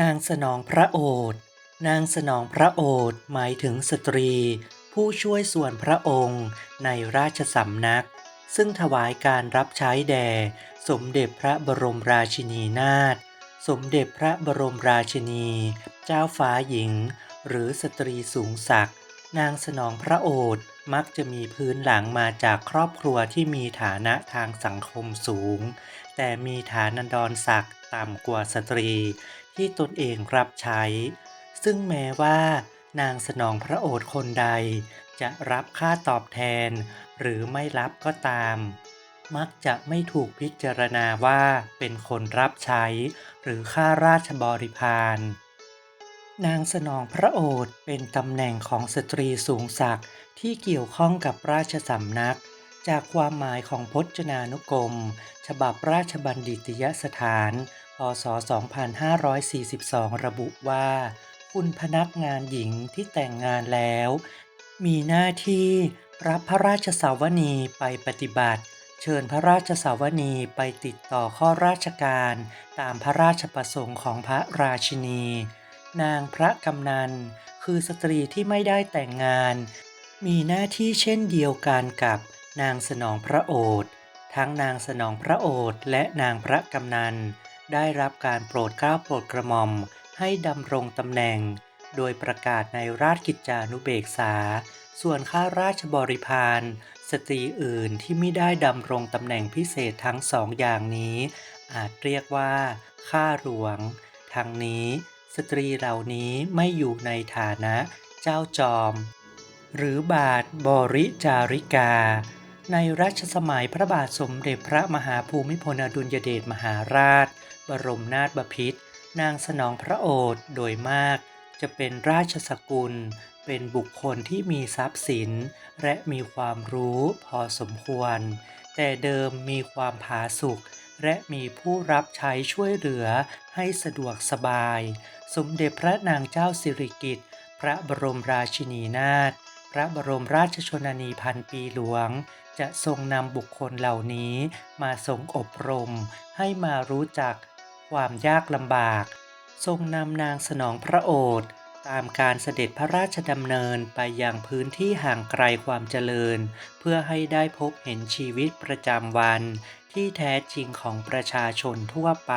นางสนองพระโอษฐ์นางสนองพระโอษฐ์หมายถึงสตรี ผู้ช่วยส่วนพระองค์ในราชสำนัก ซึ่งถวายการรับใช้แด่ สมเด็จพระบรมราชินีนาถสมเด็จพระบรมราชินี เจ้าฟ้าหญิง หรือสตรีสูงศักดิ์ นางสนองพระโอษฐ์มักจะมีพื้นหลังมาจากครอบครัวที่มีฐานะทางสังคมสูง แต่มีฐานันดรศักดิ์ต่ำกว่าสตรี ที่ตนเองรับใช้ ซึ่งแม้ว่านางสนองพระโอษฐ์คนใด จะรับค่าตอบแทน หรือไม่รับก็ตาม มักจะไม่ถูกพิจารณาว่าเป็นคนรับใช้ หรือข้าราชบริพาร นางสนองพระโอษฐ์เป็นตำแหน่งของสตรีสูงศักดิ์ที่เกี่ยวข้องกับราชสำนัก จากความหมายของพจนานุกรม ฉบับราชบัณฑิตยสถาน พศ 2542 ระบุว่า คุณพนักงานหญิงที่แต่งงานแล้ว มีหน้าที่รับพระราชสาวนีไปปฏิบัติ เชิญพระราชสาวนีไปติดต่อข้อราชการ ตามพระราชประสงค์ของพระราชินี นางพระกำนัน คือสตรีที่ไม่ได้แต่งงาน มีหน้าที่เช่นเดียวกันกับนางสนองพระโอษฐ์ทั้งนางสนองพระโอษฐ์และนางพระกำนัน ได้รับการโปรดเกล้าโปรดกระหม่อมให้ดำรงตำแหน่ง โดยประกาศในราชกิจจานุเบกษา ส่วนข้าราชบริพารสตรีอื่นที่ไม่ได้ดำรงตำแหน่งพิเศษทั้งสองอย่างนี้ อาจเรียกว่าข้าหลวง ทั้งนี้ สตรีเหล่านี้ไม่อยู่ในฐานะเจ้าจอม หรือบาทบริจาริกา ในรัชสมัยพระบาทสมเด็จพระมหาภูมิพลอดุลยเดชมหาราช บรมนาถบพิตรนางสนองพระโอษฐ์โดยมาก จะเป็นราชสกุล เป็นบุคคลที่มีทรัพย์สิน และมีความรู้พอสมควร แต่เดิมมีความผาสุก และมีผู้รับใช้ช่วยเหลือให้สะดวกสบาย สมเด็จพระนางเจ้าสิริกิติ์ พระบรมราชินีนาถ พระบรมราชชนนีพันปีหลวง จะทรงนำบุคคลเหล่านี้มาทรงอบรม ให้มารู้จักความยากลำบาก ทรงนำนางสนองพระโอษฐ์ ตามการเสด็จพระราชดำเนินไปยังพื้นที่ห่างไกลความเจริญ เพื่อให้ได้พบเห็นชีวิตประจำวันที่แท้จริงของประชาชนทั่วไป